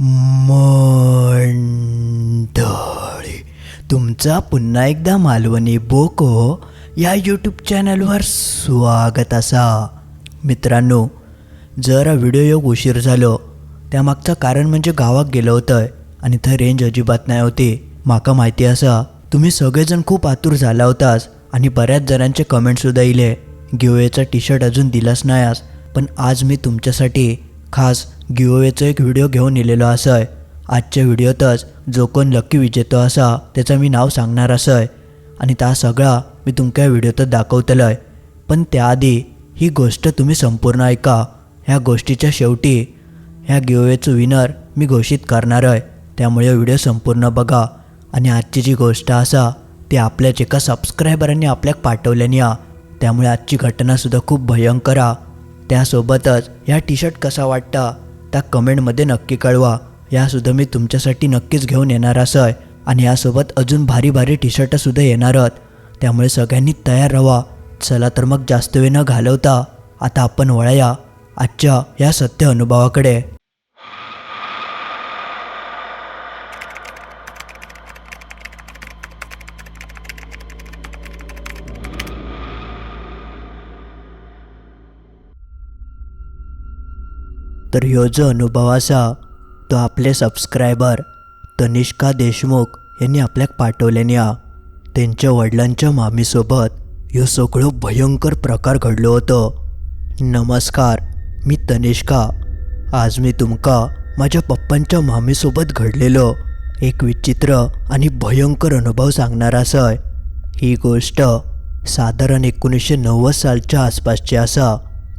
मंडळी तुमचा पुन्हा एकदा मालवणी बोको या यूट्यूब चॅनलवर स्वागत असा. मित्रांनो जरा व्हिडिओ योग उशीर झालो. त्यामागचं कारण म्हणजे गावात गेलो होतं आणि थंय रेंज अजिबात नाही होती. माका माहिती असा तुम्ही सगळेजण खूप आतुर झाला होतास आणि बऱ्याच जणांचे कमेंटसुद्धा इले. गिओएचा टी शर्ट अजून दिलाच नाही आज पण आज मी तुमच्यासाठी खास गिओवेचो एक व्हिडिओ घेऊन इलेलो असय. आजच्या व्हिडिओतच जो कोण लक्की विजेतो असा त्याचं मी नाव सांगणार असय. आणि ता सगळा मी तुमच्या व्हिडिओतच दाखवतलोय. पण त्याआधी ही गोष्ट तुम्ही संपूर्ण ऐका. ह्या गोष्टीच्या शेवटी ह्या गिओवेचं विनर मी घोषित करणार आहे त्यामुळे व्हिडिओ संपूर्ण बघा. आणि आजची जी गोष्ट असा ती आपल्याच एका सबस्क्रायबरांनी आपल्याक पाठवल्याने या. त्यामुळे आजची घटनासुद्धा खूप भयंकर आ त्यासोबतच ह्या टी शर्ट कसा वाटता त्या कमेंटमध्ये नक्की कळवा. यासुद्धा मी तुमच्यासाठी नक्कीच घेऊन येणार असं आणि यासोबत अजून भारी भारी टी शर्टसुद्धा येणार आहेत. त्यामुळे सगळ्यांनी तयार राहा चला तर मग जास्त वेळ न घालवता आता आपण वळया आजच्या या सत्य अनुभवाकडे. तर ह्यो जो अनुभव आसा तो आपले सबस्क्रायबर तनिष्का देशमुख यांनी आपल्याक पाठवलेनी हा त्यांच्या वडिलांच्या मामीसोबत ह्यो सगळो भयंकर प्रकार घडलो होतो. नमस्कार मी तनिष्का. आज मी तुमका माझ्या पप्पांच्या मामीसोबत घडलेलो एक विचित्र आणि भयंकर अनुभव सांगणार असय ही गोष्ट साधारण एकोणीसशे नव्वद सालच्या आसपासची असा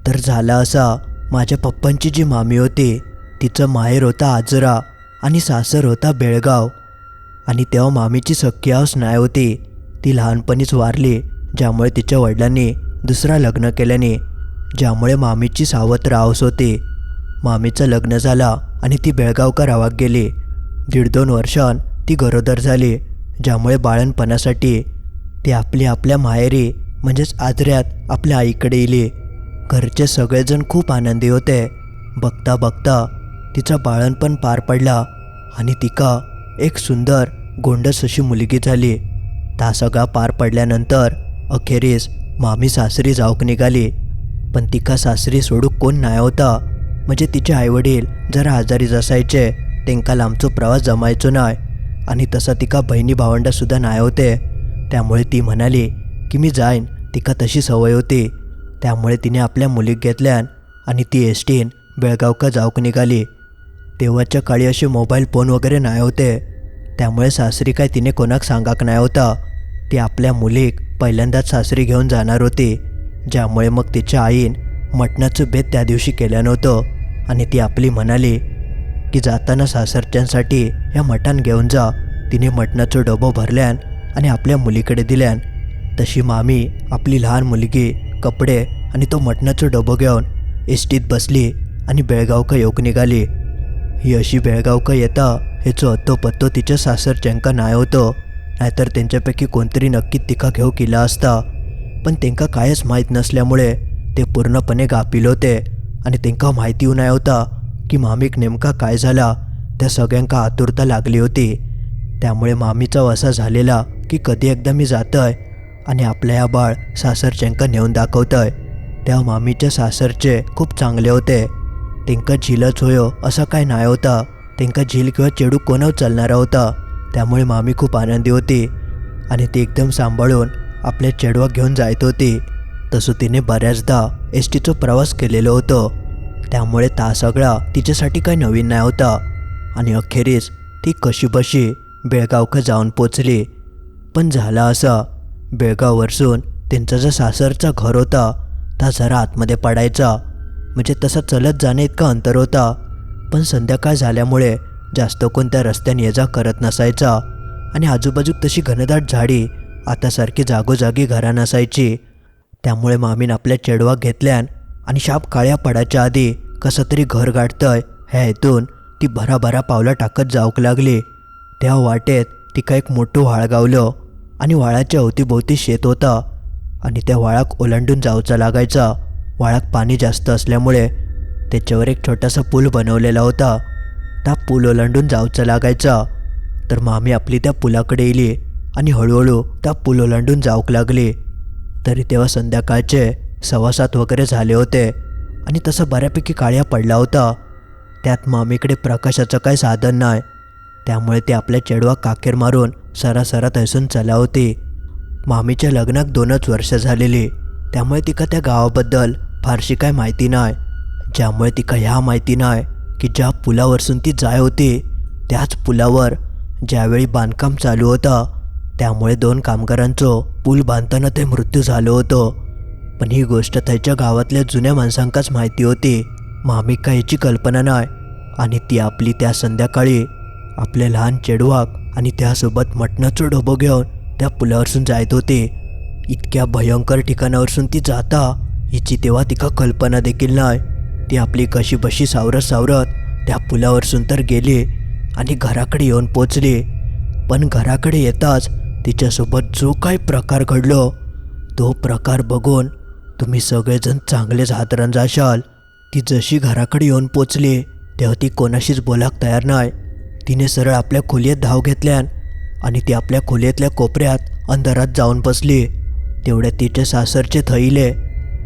तर झाला असा. माझ्या पप्पांची जी मामी होती तिचं माहेर होता आजरा आणि सासर होता बेळगाव. आणि तेव्हा मामीची सख्खी हाऊस नाही होती. ती लहानपणीच वारली ज्यामुळे तिच्या वडिलांनी दुसरा लग्न केल्याने ज्यामुळे मामीची सावत्र हाऊस होती. मामीचं लग्न झाला आणि ती बेळगावकर आवाग गेली. दीड दोन वर्षांत ती गरोदर झाली ज्यामुळे बाळणपणासाठी ती आपली आपल्या माहेरी म्हणजेच आजऱ्यात आपल्या आईकडे येली घरचे सगळेजण खूप आनंदी होते. बघता बघता तिचं बाळणपण पार पडला आणि तिका एक सुंदर गोंडस अशी मुलगी झाली. ता सगळा पार पडल्यानंतर अखेरीस मामी सासरी जाऊक निघाली. पण तिका सासरी सोडूक कोण नाही होता. म्हणजे तिचे आईवडील जरा आजारीच असायचे. तेंका लांबचो प्रवास जमायचो नाही आणि तसं तिका बहिणी भावंडासुद्धा नाही होते. त्यामुळे ती म्हणाली की मी जाईन. तिका तशी सवय होती. त्यामुळे तिने आपल्या मुलीक घेतल्यान आणि ती एस टीन बेळगावका जाऊक निघाली. तेव्हाच्या काळी असे मोबाईल फोन वगैरे नाही होते. त्यामुळे सासरी काय तिने कोणाक सांगाक नाही होता. ती आपल्या मुलीक पहिल्यांदाच सासरी घेऊन जाणार होती ज्यामुळे मग तिच्या आईन मटणाचं बेत त्या दिवशी केलं नव्हतं आणि ती आपली म्हणाली की जाताना सासरच्यांसाठी ह्या मटण घेऊन जा. तिने मटणाचं डबं भरल्यान आणि आपल्या मुलीकडे दिल्यान. तशी मामी आपली लहान मुलगी कपडे आणि तो मटणाचं डबं घेऊन एस टीत बसली आणि बेळगावका येऊक निघाली. ही अशी बेळगावका येता हेचो अत्तो पत्तो तिच्या सासरच्यांका नाही होतं नाहीतर त्यांच्यापैकी कोणतरी नक्की तिका घेऊ केला असता. पण त्यांका कायच माहीत नसल्यामुळे ते पूर्णपणे गापिल होते आणि त्यांका माहिती नाही होता की मामीक नेमका काय झाला त्या सगळ्यांका आतुरता लागली होती. त्यामुळे मामीचा वसा झालेला की कधी एकदा मी जातोय आणि आपल्या या बाळ सासरच्यांका नेऊन दाखवतंय. त्या मामीच्या सासरचे खूप चांगले होते. त्यांका झिलच होयो असं काय नाही होता. त्यांका झील किंवा चेडू कोणाव चालणारा होता. त्यामुळे मामी खूप आनंदी होती आणि ती एकदम सांभाळून आपल्या चेडवा घेऊन जायत होती. तसं तिने बऱ्याचदा एस टीचा प्रवास केलेलं होतं. त्यामुळे ता सगळा तिच्यासाठी काही नवीन नाही होता. आणि अखेरीस ती कशीबशी बेळगावकं जाऊन पोचली. पण झाला असा बेळगाव वरसून त्यांचा जो सासरचा घर होता ता जरा आतमध्ये पडायचा. म्हणजे तसा चलत जाणे इतका अंतर होता. पण संध्याकाळ झाल्यामुळे जास्त कोणत्या रस्त्याने ये जा करत नसायचा. आणि आजूबाजू तशी घनदाट झाडी आतासारखी जागोजागी घरा नसायची. त्यामुळे मामीन आपल्या चेडवा घेतल्यान आणि शाप काळ्या पडायच्या आधी कसं तरी घर गाठतंय ह्या हेतून ती भराभरा पावलं टाकत जाऊक लागली. त्या वाटेत तिका एक मोठं व्हाळ गावलं. आणि व्हाळाच्या अवतीभोवती शेत होता. आणि त्या वाळाक ओलांडून जाऊचा लागायचा. व्हाळात पाणी जास्त असल्यामुळे त्याच्यावर एक छोटासा पूल बनवलेला होता. त्या पूल ओलांडून जाऊचं लागायचा. तर मामी आपली त्या पुलाकडे येली आणि हळूहळू त्या पूल ओलांडून जाऊक लागली. तरी तेव्हा संध्याकाळचे सव्वा वगैरे झाले होते आणि तसं बऱ्यापैकी काळ्या पडला होता. त्यात मामीकडे प्रकाशाचं काही साधन नाही. त्यामुळे ते आपल्या चेडवा काकेर मारून सरासरात असून चला होती. मामीच्या लग्नात दोनच वर्ष झालेले. त्यामुळे तिका त्या गावाबद्दल फारशी काय माहिती नाही. ज्यामुळे तिका ह्या माहिती नाही की ज्या पुलावरसून ती जाय होती त्याच पुलावर ज्यावेळी बांधकाम चालू होतं त्यामुळे दोन कामगारांचं पूल बांधताना ते मृत्यू झालं होतं. पण ही गोष्ट त्याच्या गावातल्या जुन्या माणसांकाच माहिती होती. मामी का याची कल्पना नाही. आणि ती आपली त्या संध्याकाळी आपल्या लहान चेडवाक आणि त्यासोबत मटणाचं डोबं घेऊन त्या पुलावरसून जायत होते. इतक्या भयंकर ठिकाणावरसून ती जाता हिची तेव्हा तिका कल्पना देखील नाही. ती आपली कशी बशी सावरत सावरत त्या पुलावरसून तर गेले आणि घराकडे येऊन पोचले. पण घराकडे येताच तिच्यासोबत जो काही प्रकार घडलो तो प्रकार बघून तुम्ही सगळेजण चांगलेच हातरंजाशाल ती जशी घराकडे येऊन पोचली तेव्हा ती कोणाशीच बोलाक तयार नाही. तिने सरळ आपल्या खोलीत धाव घेतल्यान आणि ती आपल्या खोलीतल्या कोपऱ्यात अंधारात जाऊन बसली. तेवढ्या तिचे सासरचे थैले.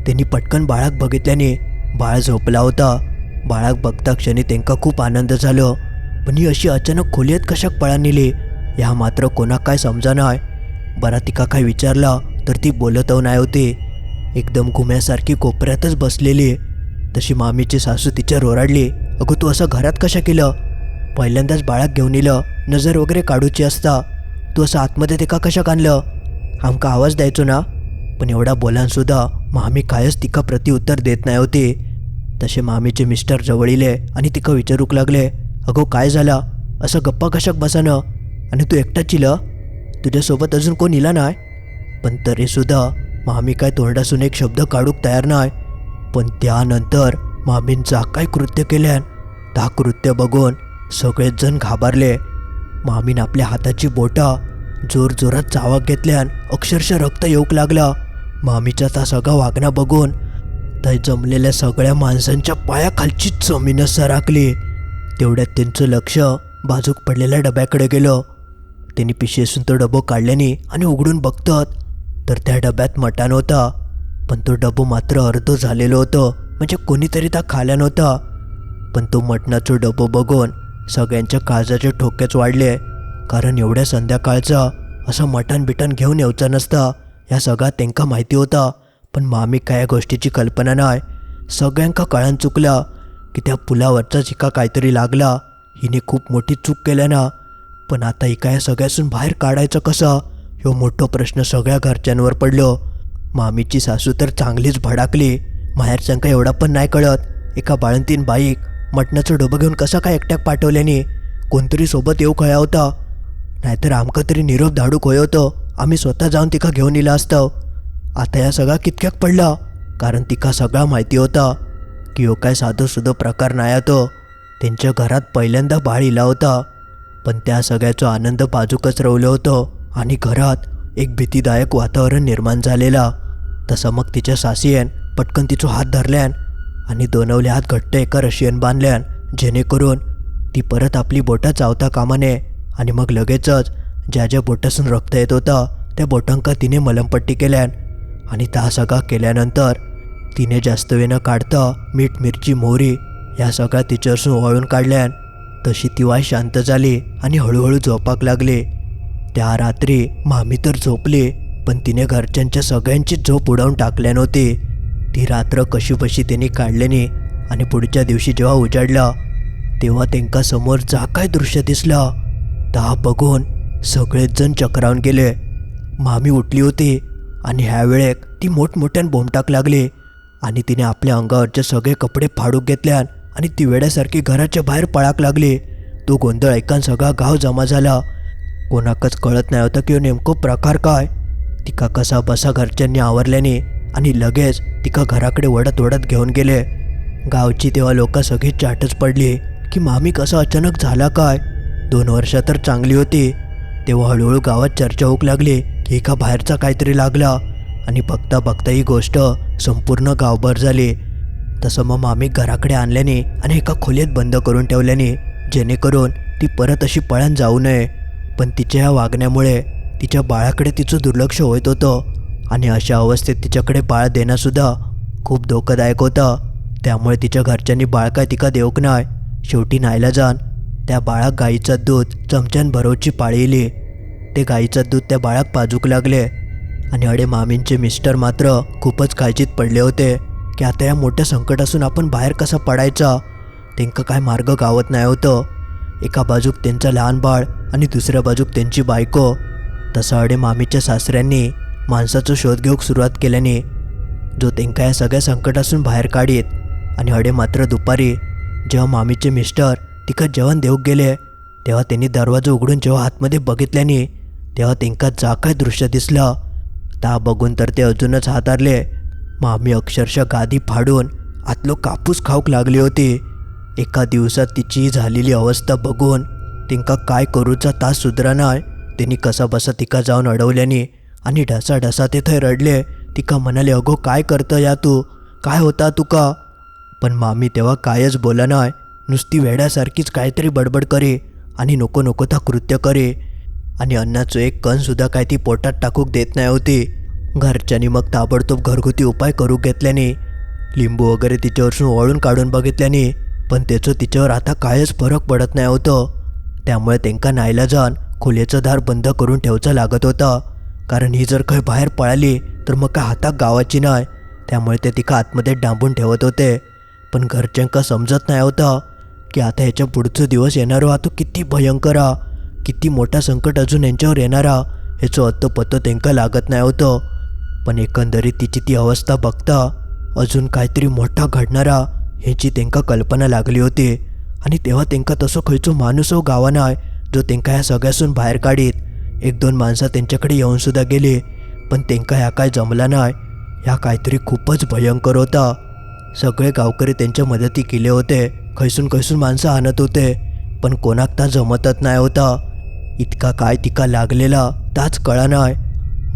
त्यांनी पटकन बाळाक बघितल्याने बाळ झोपला होता. बाळाक बघता क्षणी त्यांका खूप आनंद झालो. पण ही अशी अचानक खोलीत कशाक पळा नेली? ह्या मात्र कोणाक काय समजा नाही बरा तिका काय विचारला तर ती बोलत नाही होती. एकदम घुम्यासारखी कोपऱ्यातच बसलेली. तशी मामीची सासू तिच्या रोराडली अगं तू असं घरात कशा केलं? पहिल्यांदाच बाळाक घेऊन येलं नजर वगैरे काढूची असता तू असं आतमध्ये ते का कशाक आणलं? आमका आवाज द्यायचो ना? पण एवढा बोलानसुद्धा मामी कायच तिका प्रतिउत्तर देत नाही होते. तसे मामीचे मिस्टर जवळ इले आणि तिका विचारूक लागले अगो काय झाला? असं गप्पा कशाक बसानं? आणि तू एकटाच चिलं तुझ्यासोबत अजून कोण इला नाही पण तरीसुद्धा मामी काय तोंडासून एक शब्द काढूक तयार नाही पण त्यानंतर मामींचा जा काय कृत्य केल्यान ता कृत्य बघून सगळेच जण घाबरले. मामीन आपल्या हाताची बोटं जोर जोरात चावाक घेतल्यान अक्षरशः रक्त येऊक लागला. मामीचा ता सगळा वागणं बघून त्या जमलेल्या सगळ्या माणसांच्या पायाखालचीच जमीनच सराकली तेवढ्यात त्यांचं लक्ष बाजूक पडलेल्या डब्याकडे गेलं. त्यांनी पिशेसून तो डबो काढल्याने आणि उघडून बघतात तर त्या डब्यात मटण होता. पण तो डबो मात्र अर्ध झालेलो होतं म्हणजे कोणीतरी त्या खाल्या नव्हता. पण तो मटणाचा डबो बघून सगळ्यांच्या काळजाचे ठोकेच वाढले. कारण एवढ्या संध्याकाळचा असं मटण बिटण घेऊन यायचं नसता. या सगळा त्यांका माहिती होता. पण मामी काय या गोष्टीची कल्पना नाही. सगळ्यांका कळण चुकला. की त्या पुलावरचाच हिका काहीतरी लागला. हिने खूप मोठी चूक केल्या ना. पण आता हिका या सगळ्यासून बाहेर काढायचं कसं? ह्यो मोठा प्रश्न सगळ्या घरच्यांवर पडलो. मामीची सासू तर चांगलीच भडाकली. माहेरच्यांका एवढा पण नाही कळत. एका बाळंतीन बाईक मटणाचं डोबं घेऊन कसा काय एकट्याक पाठवल्याने? कोणतरी सोबत येऊ खया होता. नाहीतर आमका तरी निरोप धाडू खोय होतं. आम्ही स्वतः जाऊन तिका घेऊन इला असतं. आता या सगळा कितक्याक पडला? कारण तिका सगळा माहिती होता. की हो काय साधं सुधं प्रकार नाही तो त्यांच्या घरात पहिल्यांदा बाळ इला होता. पण त्या सगळ्याचा आनंद बाजूकच रवलं होतं. आणि घरात एक भीतीदायक वातावरण निर्माण झालेला. तसं मग तिच्या सासीयन पटकन तिचो हात धरल्यान आणि दोनवले हात घट्ट एका रशियन बांधल्यान जेणेकरून ती परत आपली बोटं चावता कामा नये आणि मग लगेचच ज्या ज्या बोटासून रक्त येत होतं त्या बोटांका तिने मलमपट्टी केल्यान आणि ता सगळा केल्यानंतर तिने जास्त वेळ न काढता मीठ मिरची मोहरी या सगळ्या तिच्यापासून ओवाळून काढल्यान तशी ती वाय शांत झाली आणि हळूहळू झोपाक लागली. त्या रात्री मामी तर झोपली पण तिने घरच्यांच्या सगळ्यांची झोप उडवून टाकल्या नव्हती ती रात्र कशीपशी त्यांनी काढल्याने आणि पुढच्या दिवशी जेव्हा उजाडला तेव्हा त्यांका समोर जा काय दृश्य दिसलं. ता बघून सगळेच जण चक्रावून गेले. मामी उठली होती आणि ह्या वेळेक ती मोठमोठ्यान बोंबटाक लागली आणि तिने आपल्या अंगावरचे सगळे कपडे फाडूक घेतल्यान आणि ती वेड्यासारखी घराच्या बाहेर पळाक लागली. तो गोंधळ ऐकान सगळा गाव जमा झाला. कोणाकच कळत नाही होतं की हो नेमकं प्रकार काय. तिका कसा बसा घरच्यांनी आवरल्याने आणि लगेच तिका घराकडे वडत वडत घेऊन गेले. गावची तेव्हा लोक सगळी चाटच पडली की मामी कसं अचानक झाला काय? दोन वर्ष तर चांगली होती. तेव्हा हळूहळू गावात चर्चा होऊ लागली की एका बाहेरचा काहीतरी लागला. आणि बघता बघता ही गोष्ट संपूर्ण गावभर झाली. तसं मग मामी घराकडे आणल्याने आणि एका खोलीत बंद करून ठेवल्याने जेणेकरून ती परत अशी पळण जाऊ नये. पण तिच्या या वागण्यामुळे तिच्या बाळाकडे तिचं दुर्लक्ष होत होतं. आणि अशा अवस्थेत तिच्याकडे बाळ देणंसुद्धा खूप धोकादायक होतं. त्यामुळे तिच्या घरच्यांनी बाळ काय तिका देऊक नाय? शेवटी नायला जाण. त्या बाळाक गाईचं दूध चमच्यान भरवची पाळी ते गाईचं दूध त्या बाळाक पाजूक लागले. आणि अडे मामींचे मिस्टर मात्र खूपच काळजीत पडले होते की आता या मोठ्या संकटातून आपण बाहेर कसा पडायचा? त्यांका काय मार्ग गावत नाही होतं. एका बाजूक त्यांचं लहान बाळ आणि दुसऱ्या बाजूक त्यांची बायको. तसं अडे मामीच्या सासऱ्यांनी माणसाचा शोध घेऊक सुरुवात केल्याने जो त्यांका या सगळ्या संकटातून बाहेर काढीत आणि अडे मात्र दुपारी जेव्हा मामीचे मिस्टर तिका जेवण देऊक गेले तेव्हा त्यांनी दरवाजा उघडून जेव्हा आतमध्ये बघितल्याने तेव्हा त्यांका जा काय दृश्य दिसलं. ता बघून तर ते अजूनच हातारले. मामी अक्षरशः गादी फाडून आतलो कापूस खाऊक लागली होती. एका दिवसात तिची झालेली अवस्था बघून तिंका काय करूचा तास सुधरा नाय त्यांनी कसा बसा तिका जाऊन अडवल्याने आणि ढसा ढसा ते थंय रडले. तिका म्हणाले अगो काय करतं या तू? काय होता तुका? पण मामी तेव्हा कायच बोला नाय. नुसती वेड्यासारखीच काहीतरी बडबड करे आणि नको नको ता कृत्य करे. आणि अन्नाचं एक कणसुद्धा काय ती पोटात टाकूक देत नाही होती. घरच्यांनी मग ताबडतोब घरगुती उपाय करू घेतल्याने लिंबू वगैरे तिच्यावरसून ओळून काढून बघितल्याने पण त्याचं तिच्यावर आता कायच फरक पडत नाही होतं. त्यामुळे त्यांका नाईला जाण खोलीचं दार बंद करून ठेवचं लागत होतं. कारण ही जर काही बाहेर पळाली तर मग काय हातात गावाची नाही? त्यामुळे ते तिका आतमध्ये डांबून ठेवत होते. पण घरच्यांका समजत नाही होतं की आता ह्याच्या पुढचं दिवस येणारो हा तो किती भयंकर हा किती मोठा संकट अजून यांच्यावर येणारा ह्याचं अत्त पत्त त्यांका लागत नाही होतं. पण एकंदरीत तिची ती अवस्था बघता अजून काहीतरी मोठा घडणारा ह्याची त्यांका कल्पना लागली होती. आणि तेव्हा त्यांका तसो खंयचो माणूस हो गावाना जो त्यांका ह्या सगळ्यासून बाहेर काढीत. एक दोन माणसं त्यांच्याकडे येऊन सुद्धा गेली पण त्यांका ह्या काय जमला नाही. ह्या काहीतरी खूपच भयंकर होता. सगळे गावकरी त्यांच्या मदती केले होते. खैसून खैसून माणसं आणत होते पण कोणाक ता जमतच नाही होता. इतका काय तिका लागलेला ताच कळा नाही.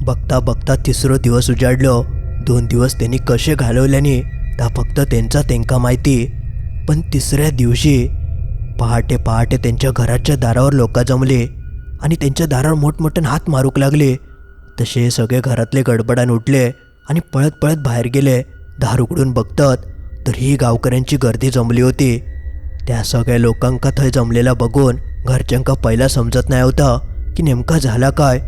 बघता बघता तिसरो दिवस उजाडलो. दोन दिवस त्यांनी कसे घालवल्याने ता फक्त त्यांचा त्यांका माहिती. पण तिसऱ्या दिवशी पहाटे पहाटे त्यांच्या घराच्या दारावर लोक जमले. आणि त्यांच्या दारावर मोठमोठ्याने हात मारूक लागले. तसे सगळे घरातले गडबडान उठले आणि पळत पळत बाहेर गेले. दार उघडून बघतात तर ही गावकऱ्यांची गर्दी जमली होती. त्या सगळ्या लोकांका थंय जमलेला बघून घरच्यांका पहिला समजत नाही होता की नेमका झाला काय.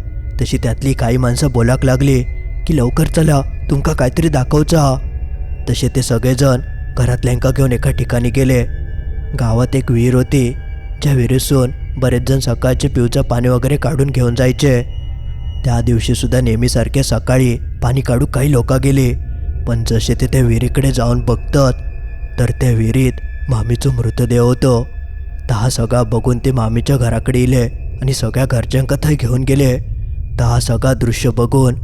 तशी त्यातली काही माणसं बोलाक लागली की लवकर चला तुमका काहीतरी दाखवचा. तसे ते सगळेजण घरातल्यांका घेऊन एका ठिकाणी गेले. गावात एक विहीर होती ज्या विहिरीसून बरेचजण सकाळचे पिवचं पाणी वगैरे काढून घेऊन जायचे. त्या दिवशीसुद्धा नेहमीसारखे सकाळी पाणी काढू काही लोक गेले. पण जसे ते त्या विहिरीकडे जाऊन बघतात तर त्या विहिरीत मामीचं मृतदेह होतं. तहा सगळा बघून ते मामीच्या घराकडे इले आणि सगळ्या घरच्यांका थंय घेऊन गेले. तहा सगळा दृश्य बघून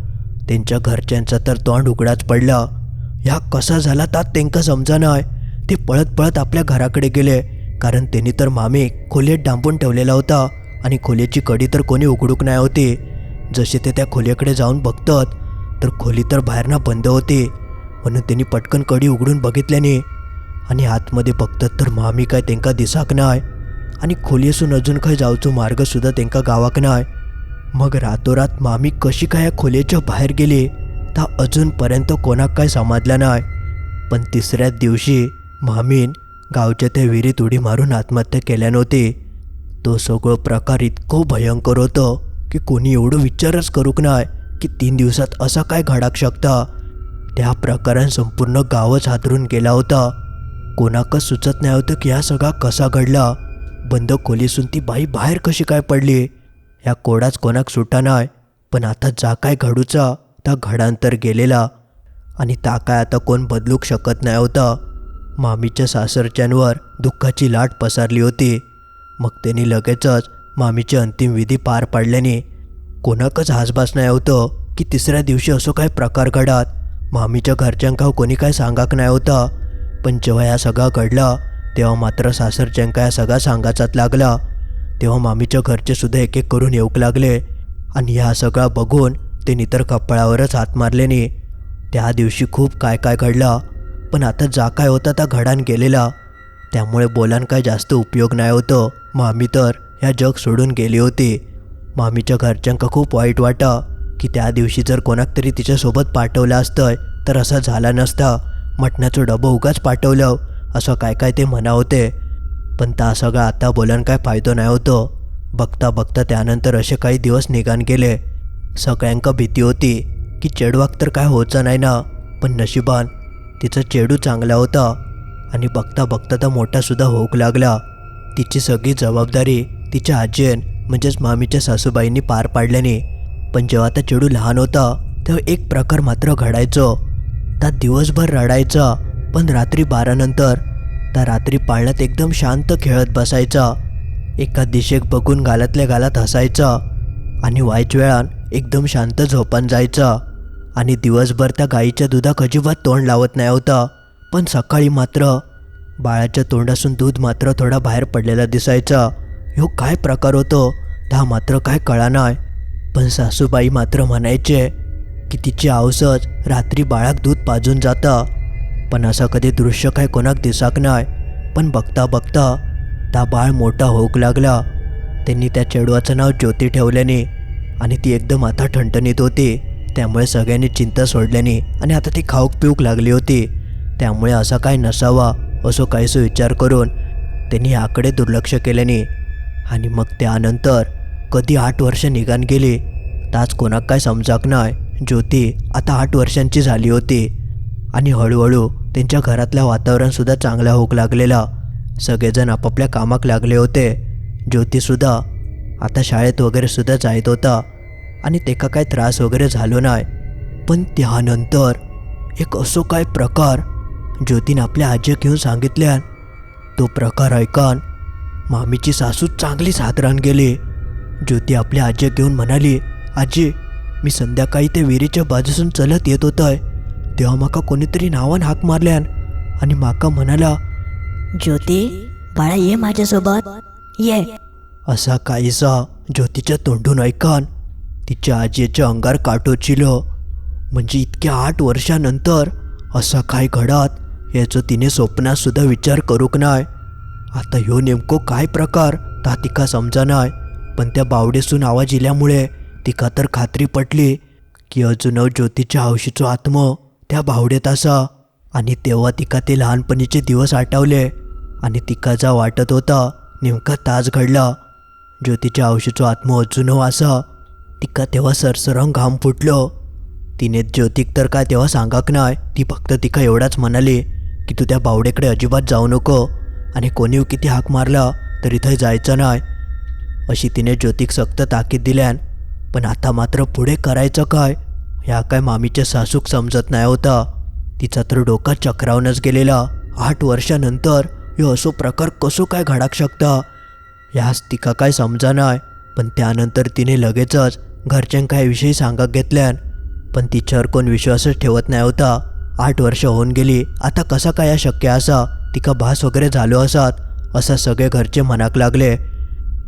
त्यांच्या घरच्यांचा तर तोंड उघडाच पडला. ह्या कसा झाला तात त्यांका समजा नाही ते पळत पळत आपल्या घराकडे गेले. कारण त्यांनी तर मामी खोलीत डांबून ठेवलेला होता आणि खोलीची कडी तर कोणी उघडूक नाही होती. जसे ते त्या खोलीकडे जाऊन बघतात तर खोली तर बाहेरनं बंद होते. म्हणून त्यांनी पटकन कडी उघडून बघितल्याने आणि आतमध्ये बघतात तर मामी काय त्यांका दिसाक नाय आणि खोलीसून अजून काय जावचो मार्गसुद्धा त्यांका गावाक नाय. मग रातोरात मामी कशी काय या खोलीच्या बाहेर गेले ता अजूनपर्यंत कोणाक काय समजला नाही पण तिसऱ्याच दिवशी मामीन गावच्या त्या विहिरीत उडी मारून आत्महत्या केल्या नव्हती तो सगळं प्रकार इतकं भयंकर होतं की कोणी एवढं विचारच करूक नाही की तीन दिवसात असा काय घडाक शकता. त्या प्रकारान संपूर्ण गावच हादरून गेला होता. कोणाकच सुचत नाही होतं की हा सगळा कसा घडला. बंद खोलीसून ती बाई बाहेर कशी काय पडली? या कोडाच कोणाक सुटा नाही पण आता जा काय घडूचा त्या घडांतर गेलेला. आणि ता काय आता कोण बदलूक शकत नाही होता. मामीच्या सासरच्यांवर दुःखाची लाट पसरली होती. मग त्यांनी लगेचच मामीची अंतिम विधी पार पाडल्याने कोणाकच हासबास नाही होतं की तिसऱ्या दिवशी असो काय प्रकार घडात. मामीच्या घरच्यांका कोणी काय सांगाक नाही होता. पण जेव्हा या सगळा घडला तेव्हा मात्र सासरच्यांका या सगळा सांगाचाच लागला. तेव्हा मामीच्या घरचे सुद्धा एक एक करून येऊक लागले आणि ह्या सगळा बघून त्यांनी तर कपाळावरच हात मारल्याने त्या दिवशी खूप काय काय घडलं. पण आता जा काय होता त्या घडान गेलेला. त्यामुळे बोलान काय जास्त उपयोग नाही होतो. मामी तर ह्या जग सोडून गेली होती. मामीच्या घरच्यांका खूप वाईट वाटा की त्या दिवशी जर कोणाक तरी तिच्यासोबत पाठवलं असतं तर असा झाला नसता. मटणाचं डबं उगाच पाठवलं असं काय काय ते म्हणा होते पण त्या सगळं आता बोलान काय फायदो नाही होतो. बघता बघता त्यानंतर असे काही दिवस निघान गेले. सगळ्यांका भीती होती की चेडवाक तर काय होचं नाही ना. पण नशिबान तिचा चेडू चांगला होता. आणि बघता बघता तर मोठासुद्धा होऊक लागला. तिची सगळी जबाबदारी तिच्या आजीन म्हणजेच मामीच्या सासूबाईंनी पार पाडल्याने. पण जेव्हा त्या चेडू लहान होता तेव्हा एक प्रकार मात्र घडायचो. त्या दिवसभर रडायचा पण रात्री बारानंतर त्या रात्री पाळण्यात एकदम शांत खेळत बसायचा. एका दिशेक बघून गालातल्या गालात हसायचा. आणि वाईच वेळान एकदम शांत झोपान जायचा. आणि दिवसभर त्या गाईच्या दुधाक अजिबात तोंड लावत नाही होता. पण सकाळी मात्र बाळाच्या तोंडासून दूध मात्र थोडा बाहेर पडलेला दिसायचा. ह्यो काय प्रकार होतो? हा मात्र काय कळा नाही पण सासूबाई मात्र म्हणायचे की तिची आवसच रात्री बाळाक दूध पाजून जाता. पण असं कधी दृश्य काय कोणाक दिसाक नाही पण बघता बघता त्या बाळ मोठा होऊक लागला. त्यांनी त्या चेडवाचं नाव ज्योती ठेवल्याने आणि ती एकदम आता ठणठणीत होती. त्यामुळे सगळ्यांनी चिंता सोडल्याने आणि आता ती खाऊक पिऊक लागली होती. त्यामुळे असा काय नसावा असं काहीसो विचार करून त्यांनी याकडे दुर्लक्ष केल्याने आणि मग त्यानंतर कधी आठ वर्ष निघान गेली ताच कोणाक काय समजाक नाही ज्योती आता आठ वर्षांची झाली होती आणि हळूहळू त्यांच्या घरातलं वातावरणसुद्धा चांगलं होऊ लागलेला. सगळेजण आपापल्या कामाक लागले होते. ज्योतीसुद्धा आता शाळेत वगैरेसुद्धा जायत होता. आणि तेका काय त्रास वगैरे झालो नाही. पण त्यानंतर एक असो काय प्रकार ज्योतीने आपल्या आजी घेऊन सांगितल्यान तो प्रकार ऐकान मामीची सासू चांगलीच हातरान गेली. ज्योती आपल्या आजी घेऊन म्हणाली आजी मी संध्याकाळी ते विहिरीच्या बाजूसून चलत येत होतंय. तेव्हा माका कोणीतरी नावान हाक मारल्यान आणि माका म्हणाला ज्योती बाळा ये माझ्यासोबत. ये. असा काहीसा ज्योतीच्या तोंडून ऐकान तिच्या आजीच्या अंगार काटोचिलो. म्हणजे इतक्या आठ वर्षानंतर असा काय घडात याचं तिने स्वप्नात सुद्धा विचार करूक नाय. आता ह्यो नेमको काय प्रकार ता तिका समजा नाय पण त्या बावडेसून आवाज इल्यामुळे तिका तर खात्री पटली की अजून ज्योतीच्या हौशीचो आत्म त्या बावडेत असा. आणि तेव्हा तिका ते लहानपणीचे दिवस आठवले आणि तिका जा वाटत होता नेमका ताज घडला. ज्योतीच्या हौशीचो आत्म अजून असा. तिका तेव्हा सरसरंग घाम फुटलो. तिने ज्योतिक तर काय तेव्हा सांगाक नाय ती फक्त तिका एवढाच म्हणाली की तू त्या बावडेकडे अजिबात जाऊ नको आणि कोणी किती हाक मारला तरी थंय जायचं नाही अशी तिने ज्योतिक सक्त ताकीद दिल्यान पण आता मात्र पुढे करायचं काय? ह्या काय मामीच्या सासूक समजत नाही होता. तिचा तर डोका चक्रावूनच गेलेला. आठ वर्षानंतर ह्यो असो प्रकार कसो काय घडाक शकता? ह्यास तिका काय समजा नाय पण त्यानंतर तिने लगेचच घरच्यांका विषयी सांगाक घेतल्यान पण तिच्यावर कोण विश्वासच ठेवत नाही होता. आठ वर्ष होऊन गेली. आता कसा काय शक्य असा? तिका भास वगैरे झालो असात असं सगळे घरचे मनाक लागले.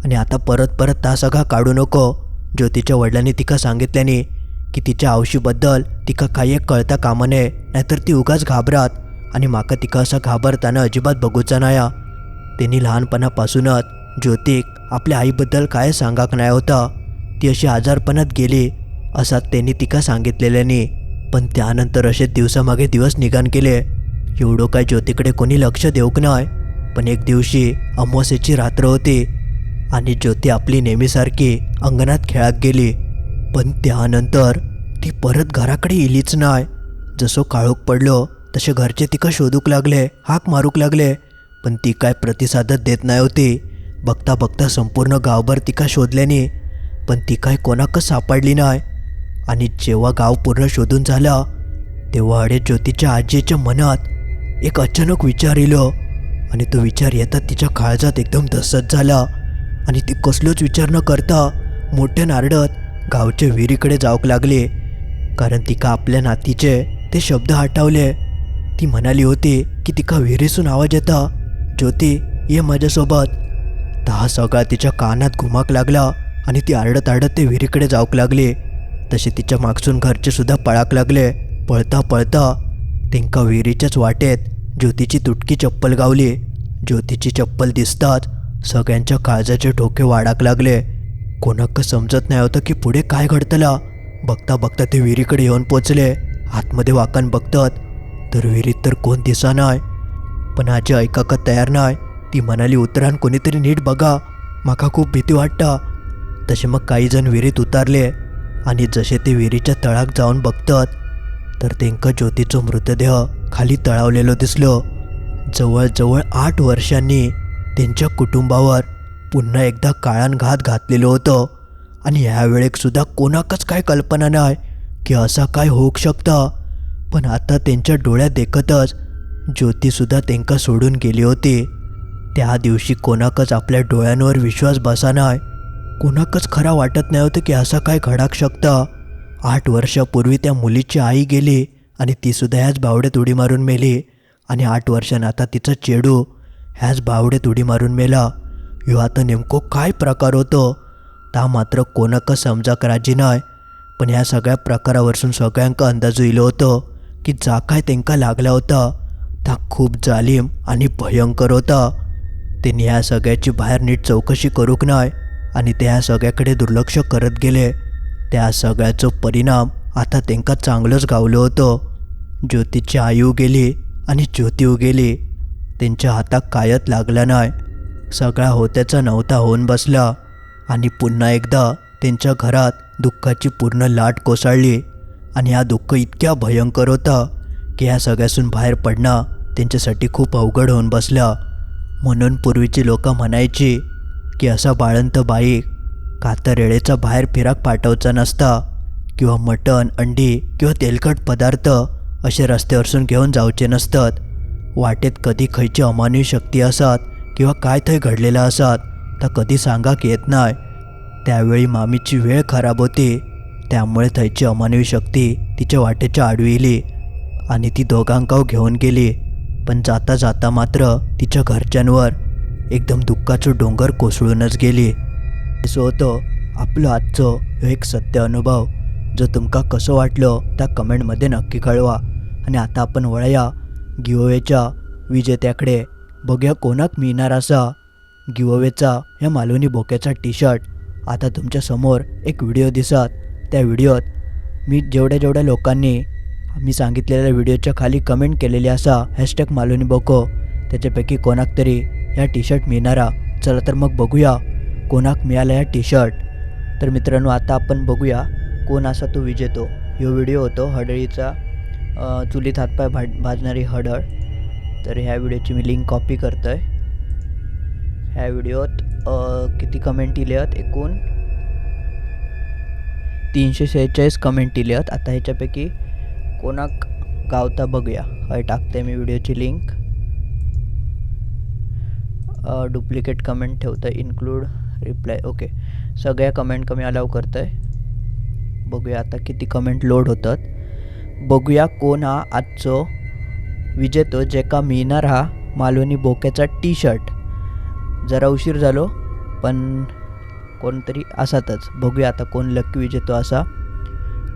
आणि आता परत परत ता सगळा काढू नको. ज्योतीच्या वडिलांनी तिका सांगितल्याने की तिच्या आवशीबद्दल तिका काही एक कळता कामा नये नाहीतर ती उगाच घाबरात. आणि माका तिका असं घाबरताना अजिबात बघूचा नाया. त्यांनी लहानपणापासूनच ज्योतिक आपल्या आईबद्दल काय सांगाक नाही होता. ती अशी आजारपणात गेली असा त्यांनी तिका सांगितलेल्याने. पण त्यानंतर असे दिवसामागे दिवस निघान गेले एवढं काय ज्योतीकडे कोणी लक्ष देऊक नाही पण एक दिवशी अमावस्येची रात्र होती आणि ज्योती आपली नेहमीसारखी अंगणात खेळात गेली. पण त्यानंतर ती परत घराकडे इलीच नाही जसं काळोख पडलो तसे घरचे तिका शोधूक लागले हाक मारूक लागले. पण ती काय प्रतिसादच देत नाही होती. बघता बघता संपूर्ण गावभर तिका शोधल्याने पण ती काय कोणाकच सापडली नाही. आणि जेव्हा गाव पूर्ण शोधून झाला तेव्हा अडे ज्योतीच्या आजीच्या मनात एक अचानक विचार येलो. आणि तो विचार येतात तिच्या काळजात एकदम दसत झाला. आणि ती कसलोच विचार न करता मोठ्या नारडत गावच्या विहिरीकडे जाऊक लागली. कारण तिका आपल्या नातीचे ते शब्द आठवले. ती म्हणाली होती की तिका विहिरीसून आवाज येता ज्योती ये माझ्यासोबत. तर हा सगळा तिच्या कानात घुमाक लागला. आणि ती आरडत आरडत ते विहिरीकडे जाऊक लागली. तसे तिच्या मागसून घरचे सुद्धा पळाक लागले. पळता पळता तेंका विहिरीच्याच वाटेत ज्योतीची तुटकी चप्पल गावली. ज्योतीची चप्पल दिसताच सगळ्यांच्या काळजाचे ठोके वाढाक लागले. कोणाक समजत नाही होतं की पुढे काय घडतला. बघता बघता ते विहिरीकडे येऊन पोचले. आतमध्ये वाकण बघतात तर विहिरीत तर कोण दिसा नाही पण आजी ऐकाक तयार नाही ती म्हणाली उतरान कोणीतरी नीट बघा. माका खूप भीती वाटता. तसे मग काही जण विहिरीत उतारले आणि जसे ते विहिरीच्या तळाक जाऊन बघतात तर त्यांका ज्योतीचो मृतदेह खाली तळावलेलो दिसलो. जवळजवळ आठ वर्षांनी त्यांच्या कुटुंबावर पुन्हा एकदा काळान घात घातलेलं होतं आणि ह्यावेळेकसुद्धा कोणाकच काय कल्पना नाही की असा काय होऊ शकता. पण आता त्यांच्या डोळ्यात देखतच ज्योतीसुद्धा त्यांका सोडून गेली होती. त्या दिवशी कोणाकच आपल्या डोळ्यांवर विश्वास बसा नाही. कोणाकच खरा वाटत नाही होतं की असं काय घडाक शकता. आठ वर्षापूर्वी त्या मुलीची आई गेली आणि तीसुद्धा ह्याच बावड्यात उडी मारून मेली. आणि आठ वर्षानं आता तिचा चेडू ह्याच बावड्यात उडी मारून मेला. ह्यो आता नेमको काय प्रकार होतो? ता मात्र कोणाक समजाक राजी नाही. पण ह्या सगळ्या प्रकारावरसून सगळ्यांका अंदाज येलो होतो की जा काय तेंका लागला होता. ता खूप जालीम आणि भयंकर होता. त्यांनी ह्या सगळ्याची बाहेर नीट चौकशी करूक नाही. आणि त्या सगळ्याकडे दुर्लक्ष करत गेले. त्या सगळ्याचो परिणाम आता तेंका चांगलंच गावलं होतं. ज्योतीची आई गेली आणि ज्योती उगेली. त्यांच्या हातात कायत लागला नाही. सगळा होत्याचा नव्हता होऊन बसला. आणि पुन्हा एकदा त्यांच्या घरात दुःखाची पूर्ण लाट कोसळली. आणि हा दुःख इतक्या भयंकर होता की ह्या सगळ्यासून बाहेर पडणं त्यांच्यासाठी खूप अवघड होऊन बसला. म्हणून पूर्वीची लोकं म्हणायची की असा बाळंत बाई कातरेळेचा बाहेर फिराक पाठवचा नसता किंवा मटण अंडी किंवा तेलकट पदार्थ असे रस्त्यावरसून घेऊन जावचे नसतात. वाटेत कधी खंयची अमानवी शक्ती असत किंवा काय थंय घडलेलं असत तर कधी सांगाक येत नाही त्यावेळी मामीची वेळ खराब होती त्यामुळे थंयची अमानवी शक्ती तिच्या वाटेच्या आडवी आणि ती दोघांकाव घेऊन गेली. पण जाता जाता मात्र तिच्या घरच्यांवर एकदम दुःखाचं डोंगर कोसळूनच गेली. सो होतं आपलं आजचं ह्यो एक सत्य अनुभव. जो तुमका कसं वाटलं त्या कमेंटमध्ये नक्की कळवा. आणि आता आपण वळया गिओवेच्या विजेत्याकडे. बघूया कोणाक मिळणार असा गिओवेचा ह्या मालवणी बोक्याचा टी शर्ट आता तुमच्यासमोर एक व्हिडिओ दिसत. त्या व्हिडिओत मी जेवढ्या जेवढ्या लोकांनी मी सांगितलेल्या व्हिडिओच्या खाली कमेंट केलेली असा हॅशटॅग मालवणी बोको. त्याच्यापैकी कोणाक तरी या टी शर्ट मिळणारा. चला तर मग बघूया कोणाक मिळाला या टी शर्ट तर मित्रांनो आता आपण बघूया कोण असा तो. विजेतो ह्यो व्हिडिओ होतो हडळीचा चुलीत हातपाय भाज भाजणारी हडळ. तर ह्या व्हिडिओची मी लिंक कॉपी करतो आहे ह्या व्हिडिओत किती कमेंट इले आहेत एकूण तीनशे सेहेचाळीस कमेंट इले आहेत आता ह्याच्यापैकी कोणाक गावता बघूया. हय टाकते मी व्हिडिओची लिंक डुप्लिकेट कमेंट ठेवतं इन्क्लूड रिप्लाय ओके सगळ्या कमेंट कमी अलाव करतं आहे बघूया आता किती कमेंट लोड होतात. बघूया कोण हा आजचो विजेतो जेका मिळणार हा मालवणी बोक्याचा टी शर्ट जरा उशीर झालो पण कोणतरी असातच. बघूया आता कोण लक्की विजेतो असा.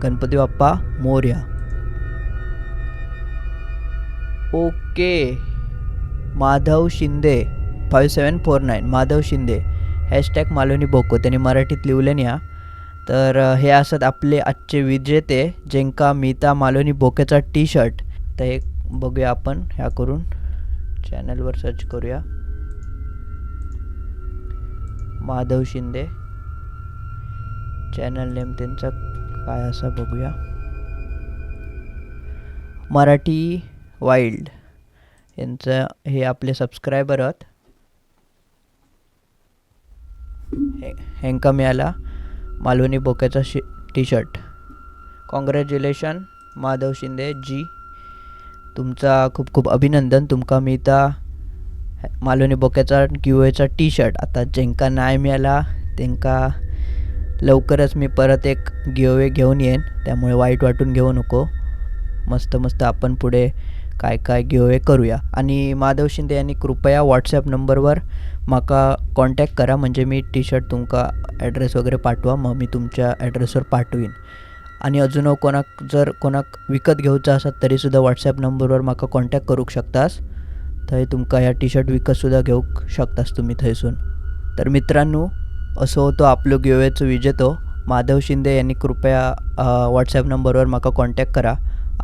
Ganpati Bappa Morya. Okay Madhav Shinde. Five seven four nine Madhav Shinde. Hashtag Malvani बोको. त्यांनी मराठीत लिहिलं या. तर हे असत आपले आजचे विजेते जेंका मीता मालवणी बोकेचा टी शर्ट तर हे बघूया आपण. ह्या करून चॅनलवर सर्च करूया. माधव शिंदे. चॅनल नेम त्यांचा काय असा बघूया. मराठी वाईल्ड. यांचं हे आपले सबस्क्रायबर आहेत. हे हेंका मिळाला मालवणी बोक्याचा शि T shirt congratulation Madhav Shinde ji. तुमचा खूप खूप अभिनंदन. तुमका मिळता मालवणी बोक्याचा किवेचा टी शर्ट आता जेंका नाही मिळाला त्यांका लवकरच मी परत एक गिओवे घेऊन येईन. त्यामुळे वाईट वाटून घेऊ नको. मस्त मस्त आपण पुढे काय काय गिओवे करूया. आणि माधव शिंदे यांनी कृपया व्हॉट्सॲप नंबरवर म्हाका कॉन्टॅक्ट करा. म्हणजे मी टी शर्ट तुमका ॲड्रेस वगैरे पाठवा. मग मी तुमच्या ॲड्रेसवर पाठवीन. आणि अजून कोणाक जर कोणाक विकत घेऊचा असत तरीसुद्धा व्हॉट्सॲप नंबरवर म्हाका कॉन्टॅक्ट करूक शकतास. थंय तुमकां ह्या टी शर्ट विकत सुद्धा घेवंक शकतास तुम्ही थंयसून. तर मित्रांनो असो होतो आपलो गिवेचो विजेतो. माधव शिंदे यांनी कृपया व्हॉट्सॲप नंबरवर म्हाका कॉन्टॅक्ट करा.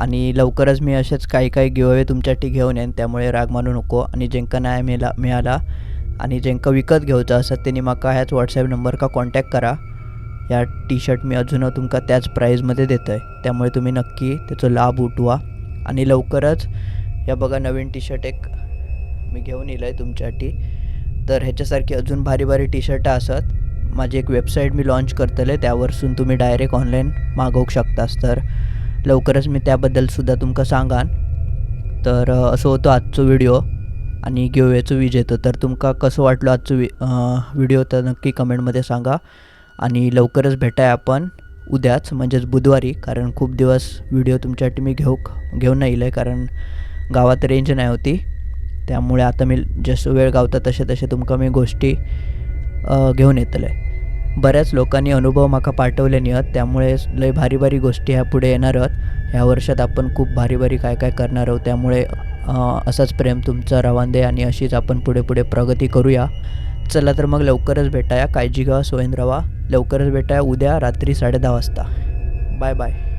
आणि लवकरच मी असेच काही काही गिवअवे तुमच्यासाठी घेऊन येईन. त्यामुळे राग मानू नको. आणि जेंका नाही मिळाला मिळाला आणि जेंका विकत घेवचा असत त्यांनी माका ह्याच व्हॉट्सॲप नंबरका कॉन्टॅक्ट करा. या टी शर्ट मी अजून तुमका त्याच प्राईजमध्ये देतो आहे त्यामुळे तुम्ही नक्की त्याचा लाभ उठवा. आणि लवकरच या बघा नवीन टी शर्ट एक मी घेऊन येलं आहे तुमच्यासाठी. तर ह्याच्यासारखी अजून भारी भारी टी शर्ट असत. माझी एक वेबसाईट मी लॉन्च करतले त्यावरसून तुम्ही डायरेक्ट ऑनलाईन मागवू शकतास. तर लवकरच मी त्याबद्दल सुद्धा तुमका सांगान. तर असं असो होतो आजचो व्हिडिओ आणि गिववेचो विजेतो तर तुमका कसं वाटलं आजचो वि व्हिडिओ तर नक्की कमेंटमध्ये सांगा. आणि लवकरच भेटाय आपण उद्याच म्हणजेच बुधवारी कारण खूप दिवस व्हिडिओ तुमच्यासाठी मी घेऊ घेऊन नाही आहे कारण गावात रेंज नाही होती. त्यामुळे आता मी जसं वेळ गावता तसे तसे तुमका मी गोष्टी घेऊन येतले बऱ्याच लोकांनी अनुभव म्हाका पाठवले नाही त्यामुळे लय भारी भारी गोष्टी ह्या पुढे येणार आहोत. ह्या वर्षात आपण खूप भारी भारी काय काय करणार आहोत. त्यामुळे असाच असंच प्रेम तुमचं रवान दे आणि अशीच आपण पुढे पुढे प्रगती करूया. चला तर मग लवकरच भेटाया. काळजी घ्या सोयन रवा. लवकरच भेटाया. उद्या रात्री साडे दहा वाजता. Bye bye.